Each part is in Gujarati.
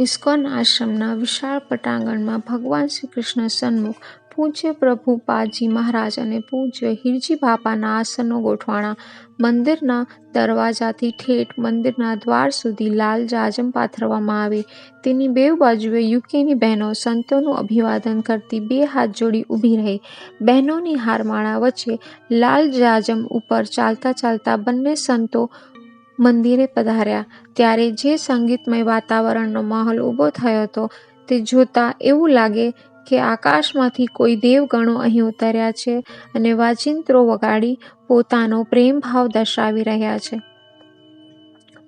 ઇસ્કોન આશ્રમના વિશાળ પટાંગણમાં ભગવાન શ્રી કૃષ્ણ સન્મુખ, પૂજ્ય પ્રભુપાદજી મહારાજ અને પૂજ્ય હિરજી બાપાના આસનો ગોઠવાણા. મંદિરના દરવાજાથી ઠેઠ મંદિરના દ્વાર સુધી લાલ જાજમ પાથરવામાં આવે. તેની બે બાજુએ યુકેની બહેનો સંતોનું અભિવાદન કરતી બે હાથ જોડી ઊભી રહી. બહેનોની હારમાળા વચ્ચે લાલ જાજમ ઉપર ચાલતા ચાલતા બંને સંતો મંદિરે પધાર્યા. ત્યારે જે સંગીતમય વાતાવરણનો માહોલ ઊભો થયો હતો, તે જોતા એવું લાગે કે આકાશમાંથી કોઈ દેવગણો અહીં ઉતર્યા છે અને વાજિંત્રો વગાડી પોતાનો પ્રેમભાવ દર્શાવી રહ્યા છે.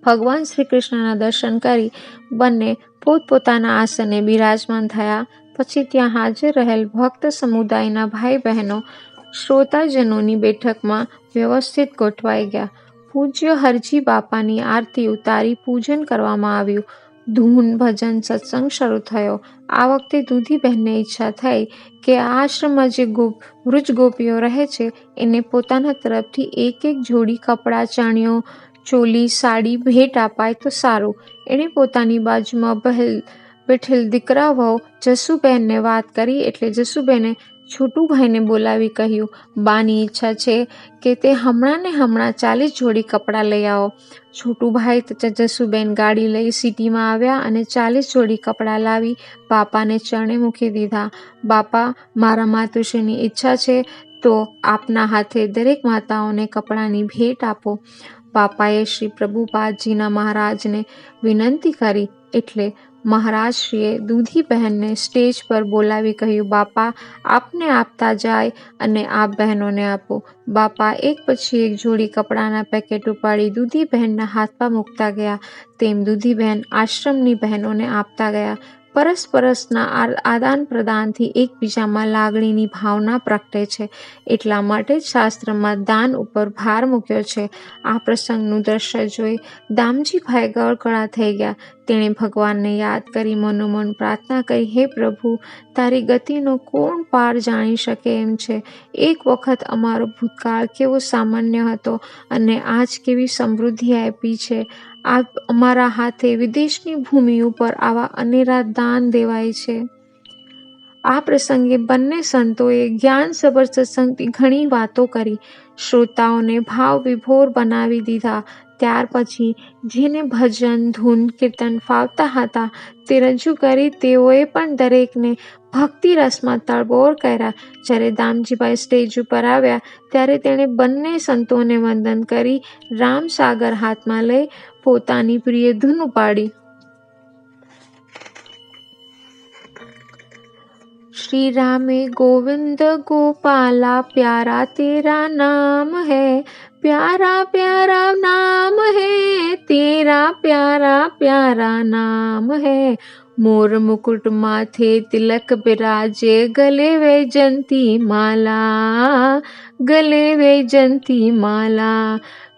ભગવાન શ્રી કૃષ્ણના દર્શન કરી બંને પોતપોતાના આસને બિરાજમાન થયા. પછી ત્યાં હાજર રહેલ ભક્ત સમુદાયના ભાઈ બહેનો શ્રોતાજનોની બેઠકમાં વ્યવસ્થિત ગોઠવાઈ ગયા. પૂજ્ય હરજી બાપાની આરતી ઉતારી પૂજન કરવામાં આવ્યું. ધૂન ભજન સત્સંગ શરૂ થયો. આ વખતે દૂધીબહેનને ઈચ્છા થઈ કે આશ્રમમાં જે ગોપ વૃજ ગોપીઓ રહે છે, એને પોતાના તરફથી એક એક જોડી કપડાં, ચણિયો, ચોલી, સાડી ભેટ અપાય તો સારું. એણે પોતાની બાજુમાં બહેલ, બેઠેલ દીકરા વહુ જસુબહેનને વાત કરી એટલે જસુબહેને છોટુભાઈને બોલાવી કહ્યું, બાની ઈચ્છા છે કે તે હમણાં ને હમણાં ચાલીસ જોડી કપડાં લઈ આવો. છોટુભાઈ તથા જસુબેન ગાડી લઈ સિટીમાં આવ્યા અને ચાલીસ જોડી કપડાં લાવી બાપાને ચરણે મૂકી દીધા. બાપા, મારા માતુશ્રીની ઈચ્છા છે તો આપના હાથે દરેક માતાઓને કપડાંની ભેટ આપો. બાપાએ શ્રી પ્રભુપાદજીના મહારાજને વિનંતી કરી, એટલે મહારાજશ્રીએ દૂધી બહેનને સ્ટેજ પર બોલાવી કહ્યું, બાપા, આપને આપતા જાય અને આપ બહેનોને આપો. બાપા એક પછી એક જોડી કપડાના પેકેટ ઉપાડી દૂધી બહેનના હાથમાં મૂકતા ગયા. તેમ દૂધી બહેન આશ્રમની બહેનોને આપતા ગયા. પરસ્પરસના આદાન પ્રદાનથી એકબીજામાં લાગણીની ભાવના પ્રગટે છે. એટલા માટે જ શાસ્ત્રમાં દાન ઉપર ભાર મૂક્યો છે. આ પ્રસંગનું દ્રશ્ય જોઈ દામજીભાઈ ગળગળા થઈ ગયા. તેણે ભગવાનને યાદ કરી મનોમન પ્રાર્થના કરી, હે પ્રભુ, તારી ગતિનો કોણ પાર જાણી શકે એમ છે? એક વખત અમારો ભૂતકાળ કેવો સામાન્ય હતો અને આજ કેવી સમૃદ્ધિ આપી છે. આ અમારા હાથે વિદેશની ભૂમિ ઉપર આવા અનેરા દાન દેવાય છે. આ પ્રસંગે બંને સંતોએ જ્ઞાનસભર સત્સંગથી ઘણી વાતો કરી. શ્રોતાઓને ભાવ વિભોર બનાવી દીધા. ત્યાર પછી જેને ભજન ધૂન કીર્તન ફાવતા હતા તે રજૂ કરી તેઓએ પણ દરેકને ભક્તિ રસમાં તળબોળ કર્યા જ્યારે દામજીભાઈ સ્ટેજ ઉપર આવ્યા ત્યારે તેણે બંને સંતોને વંદન કરી રામસાગર હાથમાં લઈ પોતાની પ્રિય ધૂન ઉપાડી श्री रामे गोविंद गोपाला प्यारा तेरा नाम है प्यारा प्यारा नाम है तेरा प्यारा प्यारा नाम है मोर मुकुट माथे तिलक बिराजे गले वैजंती माला गले वैजंती माला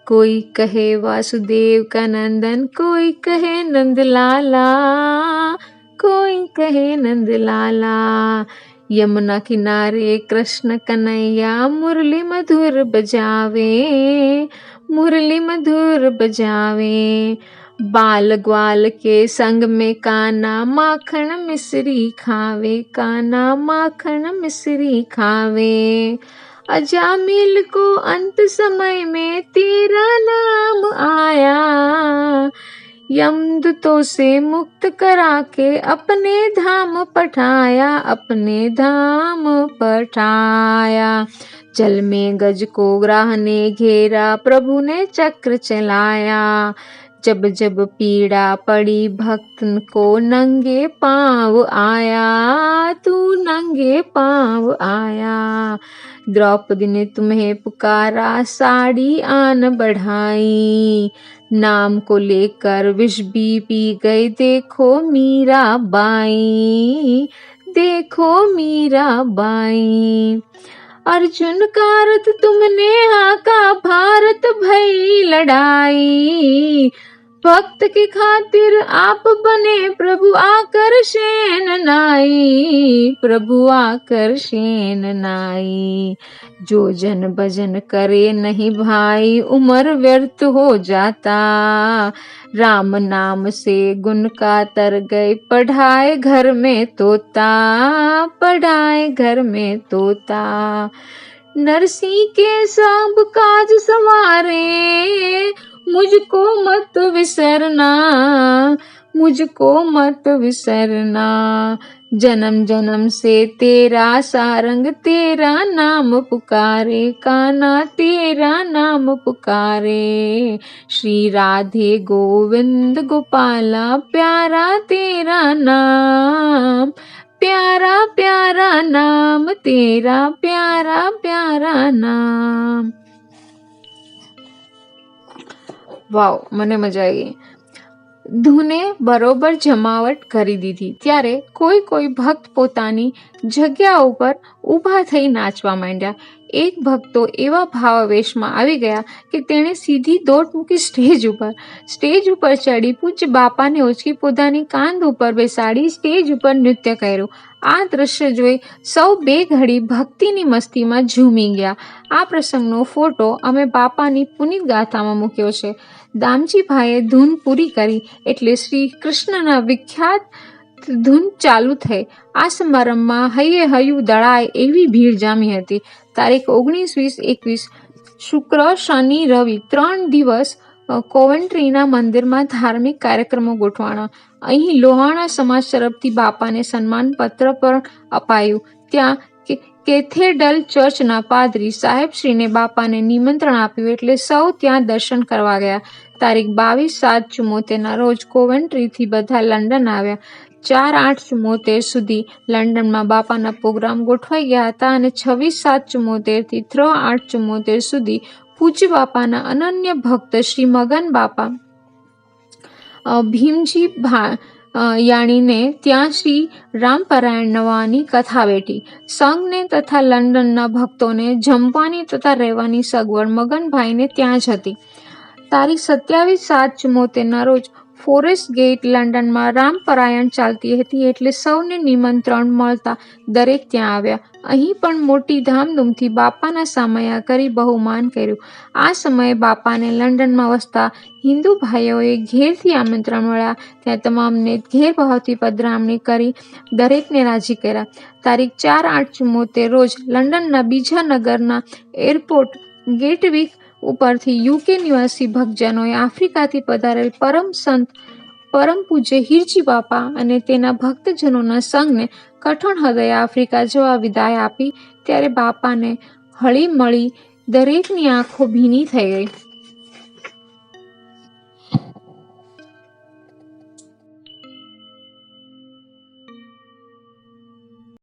कोई कहे वासुदेव का नंदन कोई कहे नंदलाला कोई कहे नंदलाला यमुना किनारे कृष्ण कन्हैया मुरली मधुर बजावे, मुरली मधुर बजावे। बाल ग्वाल के संग में काना माखन मिश्री खावे, काना माखन मिश्री खावे। अजामिल को अंत समय में तेरा नाम आया यमदूतों से मुक्त करा के अपने धाम पठाया, अपने धाम पठाया। जल में गज को ग्राह ने घेरा, प्रभु ने चक्र चलाया। जब जब पीड़ा पड़ी, भक्त को नंगे पाँव आया, तू नंगे पाँव आया। द्रौपदी ने तुम्हें पुकारा, साड़ी आन बढ़ाई। नाम को लेकर विष भी पी गई देखो मीरा बाई, देखो मीरा बाई। अर्जुन कारत तुमने आका, भारत भई लड़ाई। भक्त की खातिर आप बने प्रभु आकर्षेन नाई, प्रभु आकर्षेन नाई। जो जन भजन करे नहीं भाई, उम्र व्यर्थ हो जाता। राम नाम से गुण का तर गए, पढ़ाए घर में तोता, पढ़ाए घर में तोता। नरसी के सब काज सवारे मुझको मत विसरना, मुझको मत विसरना। जन्म जन्म से तेरा सारंग तेरा नाम पुकारे काना तेरा नाम पुकारे। श्री राधे गोविंद गोपाला, प्यारा तेरा नाम, प्यारा प्यारा नाम, तेरा प्यारा प्यारा नाम। વાવ, મને મજા આવી. ધૂને બરોબર જમાવટ કરી દીધી. ત્યારે કોઈ કોઈ ભક્ત પોતાની જગ્યા ઉપર ઊભા થઈ નાચવા માંડ્યા. એક ભક્તો એવા ભાવાવેશમાં આવી ગયા કે તેણે સીધી દોટ મૂકી સ્ટેજ ઉપર. સ્ટેજ ઉપર ચડી પૂજ્ય બાપાને ઓછકી પોતાની કાંધ ઉપર બેસાડી સ્ટેજ ઉપર નૃત્ય કર્યું. આ દ્રશ્ય જોઈ સૌ બે ઘડી ભક્તિની મસ્તીમાં ઝૂમી ગયા. આ પ્રસંગનો ફોટો અમે બાપાની પુનિત ગાથામાં મૂક્યો છે. દામજીભાઈએ ધૂન પૂરી કરી એટલે શ્રી કૃષ્ણના વિખ્યાત ધૂન ચાલુ થઈ. આ સમારંભમાં હૈયે હૈયું દળાય એવી ભીડ જામી હતી. તારીખ ઓગણીસ વીસ એકવીસ શુક્ર શનિ રવિ ત્રણ દિવસ કોવન્ટ્રીના મંદિરમાં ધાર્મિક કાર્યક્રમો ગોઠવાણા. અહીં લોહાણા સમાજ તરફથી બાપાને સન્માનપત્ર પણ અપાયું. ત્યાં કેથેડલ ચર્ચના પાદરી સાહેબશ્રીને બાપાને નિમંત્રણ આપ્યું એટલે સૌ ત્યાં દર્શન કરવા ગયા. તારીખ બાવીસ સાત ચુમ્મોતેરના રોજ કોવેન્ટ્રીથી બધા લંડન આવ્યા. ચાર આઠ ચુમ્મોતેર સુધી લંડનમાં બાપાના પ્રોગ્રામ ગોઠવાઈ ગયા હતા અને છવ્વીસ સાત ચુમ્મોતેરથી ત્રણ આઠ ચુમ્મોતેર સુધી પૂજ્ય બાપાના અનન્ય ભક્ત શ્રી મગન બાપા ભીમજી ભા યાણીને ત્યાં શ્રી રામપરાયણ નવાની કથા વેઠી. સંઘને તથા લંડનના ભક્તોને જમવાની તથા રહેવાની સગવડ મગનભાઈને ત્યાં જ હતી. તારીખ સત્યાવીસ સાત ચુમ્મોતેરના રોજ ફોરેસ્ટ ગેટ લંડનમાં રામપરાયણ ચાલતી હતી એટલે સૌને નિમંત્રણ મળતા દરેક ત્યાં આવ્યા. અહીં પણ મોટી ધામધૂમથી બાપાના સામયા કરી બહુમાન કર્યું. આ સમયે બાપાને લંડનમાં વસતા હિન્દુ ભાઈઓએ ઘેરથી આમંત્રણ મળ્યા. ત્યાં તમામને ઘેર ભાવથી પધરામણી કરી દરેકને રાજી કર્યા. તારીખ ચાર આઠ ચુમ્મોતેર રોજ લંડનના બીજા નગરના એરપોર્ટ ગેટવીક ઉપરથી યુકે નિવાસી ભક્તજનોએ આફ્રિકાથી પધારેલ પરમ સંત, પરમ પૂજ્ય હિરજી બાપા અને તેના ભક્તજનોના સંઘને કઠણ હૃદય આફ્રિકા જવા વિદાય આપી, ત્યારે બાપાને હળી મળી દરેકની આંખો ભીની થઈ ગઈ.